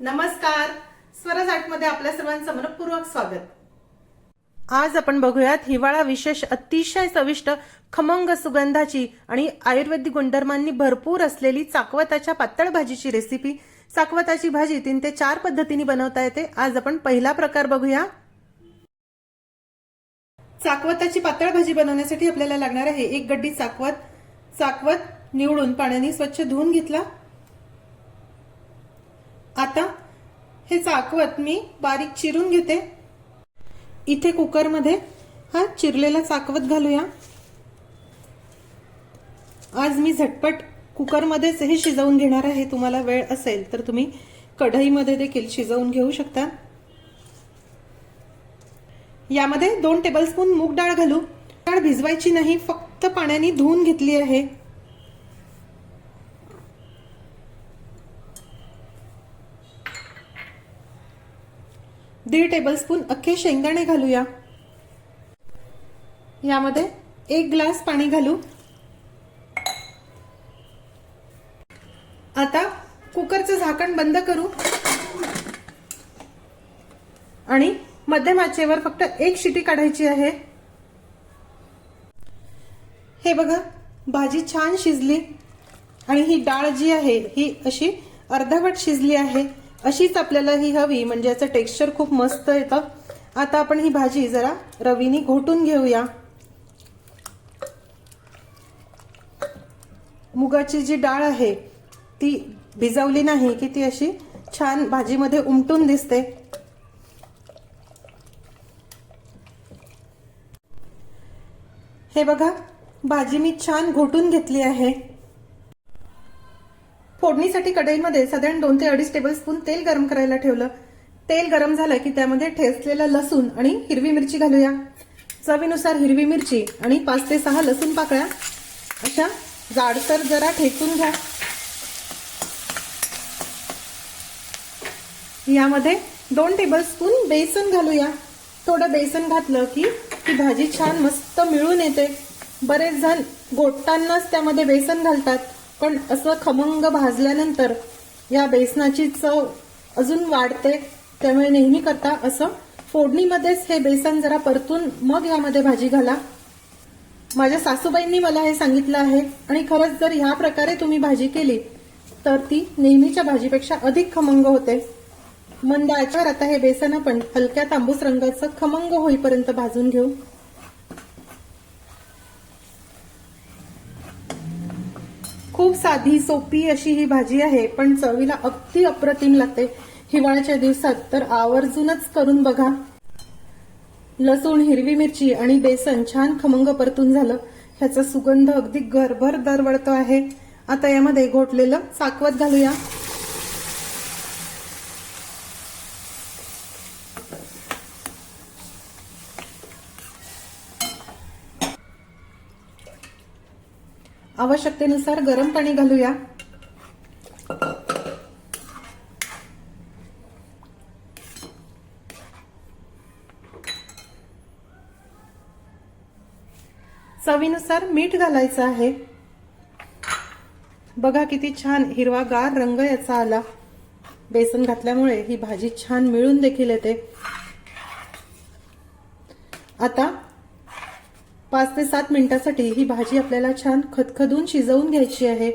नमस्कार. स्वराज आर्टमध्ये आपल्या सर्वांचं मनपूर्वक स्वागत. आज आपण बघूयात हिवाळा विशेष अतिशय चविष्ट खमंग सुगंधाची आणि आयुर्वेदिक गुणधर्मांनी भरपूर असलेली चाकवताच्या पातळ भाजीची रेसिपी चाकवताची भाजी तीन ते चार पद्धतीने बनवता येते. आज आपण पहिला प्रकार बघूया. चाकवताची पातळ भाजी बनवण्यासाठी आपल्याला लागणार आहे एक गड्डी चाकवत. चाकवत निवडून पाण्याने स्वच्छ धुवून घेतला. आता हे चाकवत मी बारीक चिरून घेते. इथे कुकरमध्ये हा चिरलेला चाकवत घालूया. आज मी झटपट कुकरमध्येच हे शिजवून घेणार आहे. तुम्हाला वेळ असेल तर तुम्ही कढईमध्ये देखील शिजवून घेऊ शकता. यामध्ये दोन टेबलस्पून मूग डाळ घालू. डाळ भिजवायची नाही फक्त पाण्याने धुवून घेतली आहे. दीड टेबलस्पून अख्खे शेंगदाणे घालूया. यामध्ये एक ग्लास पाणी घालू. आता कुकरचं झाकण बंद करू. आणि मध्यम आचेवर फक्त एक शिटी काढायची आहे. हे बघा भाजी छान शिजली. आणि ही डाळ जी आहे ही अशी अर्धवट शिजली आहे. अशीच आपल्याला ही हवी म्हणजे याचं टेक्स्चर खूप मस्त येतं. आता आपण ही भाजी जरा रवीने घोटून घेऊया. मुगाची जी डाळ आहे ती भिजवली नाही की ती अशी छान भाजीमध्ये उमटून दिसते. हे बघा भाजी मी छान घोटून घेतली आहे. फोडणीसाठी कढईमध्ये साधारण दोन ते अडीच टेबल स्पून तेल गरम करायला ठेवलं. तेल गरम झालं की त्यामध्ये ठेचलेलं लसूण आणि हिरवी मिरची घालूया. चवीनुसार हिरवी मिरची आणि पाच ते सहा लसूण पाकळ्या. अशा जाडसर जरा ठेचून घ्या. यामध्ये दोन टेबलस्पून बेसन घालूया. थोडं बेसन घातलं की ती भाजी छान मस्त मिळून येते. बरेच जण गोटतानाच त्यामध्ये बेसन घालतात. पण असं खमंग भाजल्यानंतर या बेसनाची चव अजून वाढते त्यामुळे नेहमी करता असं फोडणीमध्येच हे बेसन जरा परतून मग यामध्ये भाजी घाला. माझ्या सासूबाईंनी मला हे सांगितलं आहे आणि खरंच जर ह्या प्रकारे तुम्ही भाजी केली तर ती नेहमीच्या भाजीपेक्षा अधिक खमंग होते. मंद आता हे बेसन आपण हलक्या तांबूस रंगाचं खमंग होईपर्यंत भाजून घेऊ. खूप साधी सोपी अशी ही भाजी आहे पण चवीला अगदी अप्रतिम लागते. हिवाळ्याच्या दिवसात तर आवर्जूनच करून बघा. लसूण हिरवी मिरची आणि बेसन छान खमंग परतून झालं. ह्याचा सुगंध अगदी घरभर दरवळतो आहे. आता यामध्ये घोटलेलं साकवत घालूया. आवश्यकतेनुसार गरम पाणी घालूया. चवीनुसार मीठ घालायचं आहे. बघा किती छान हिरवागार रंग याचा आला. बेसन घातल्यामुळे ही भाजी छान मिळून देखील येते. आता पाच ते सात मिनिटासाठी ही भाजी आपल्याला छान खदखदून शिजवून घ्यायची आहे.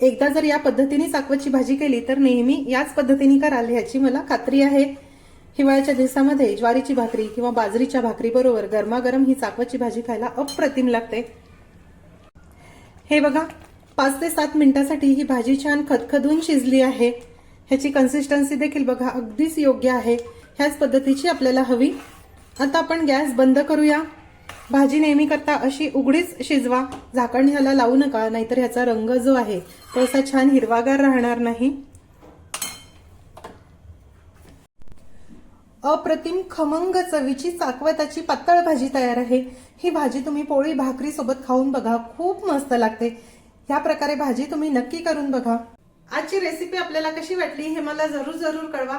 एकदा जर या पद्धतीने चाकवतची भाजी केली तर नेहमी याच पद्धतीने कराल ह्याची मला खात्री आहे. हिवाळ्याच्या दिवसामध्ये ज्वारीची भाकरी किंवा बाजरीच्या भाकरी बरोबर गरमागरम ही चाकवतची भाजी खायला अप्रतिम लागते. हे बघा पाच ते सात मिनिटासाठी ही भाजी छान खदखदून शिजली आहे. ह्याची कन्सिस्टन्सी देखील बघा अगदीच योग्य आहे. ह्याच पद्धतीची आपल्याला हवी आता आपण गॅस बंद करूया. भाजी नेहमी करता अशी उघडीच शिजवा. झाकण ह्याला लावू नका नाहीतर ह्याचा रंग जो आहे तो असा छान हिरवागार राहणार नाही. अप्रतिम खमंग चवीची चाकवताची पातळ भाजी तयार आहे. ही भाजी तुम्ही पोळी भाकरी सोबत खाऊन बघा खूप मस्त लागते. ह्या प्रकारे भाजी तुम्ही नक्की करून बघा. आजची रेसिपी आपल्याला कशी वाटली हे मला जरूर जरूर कळवा.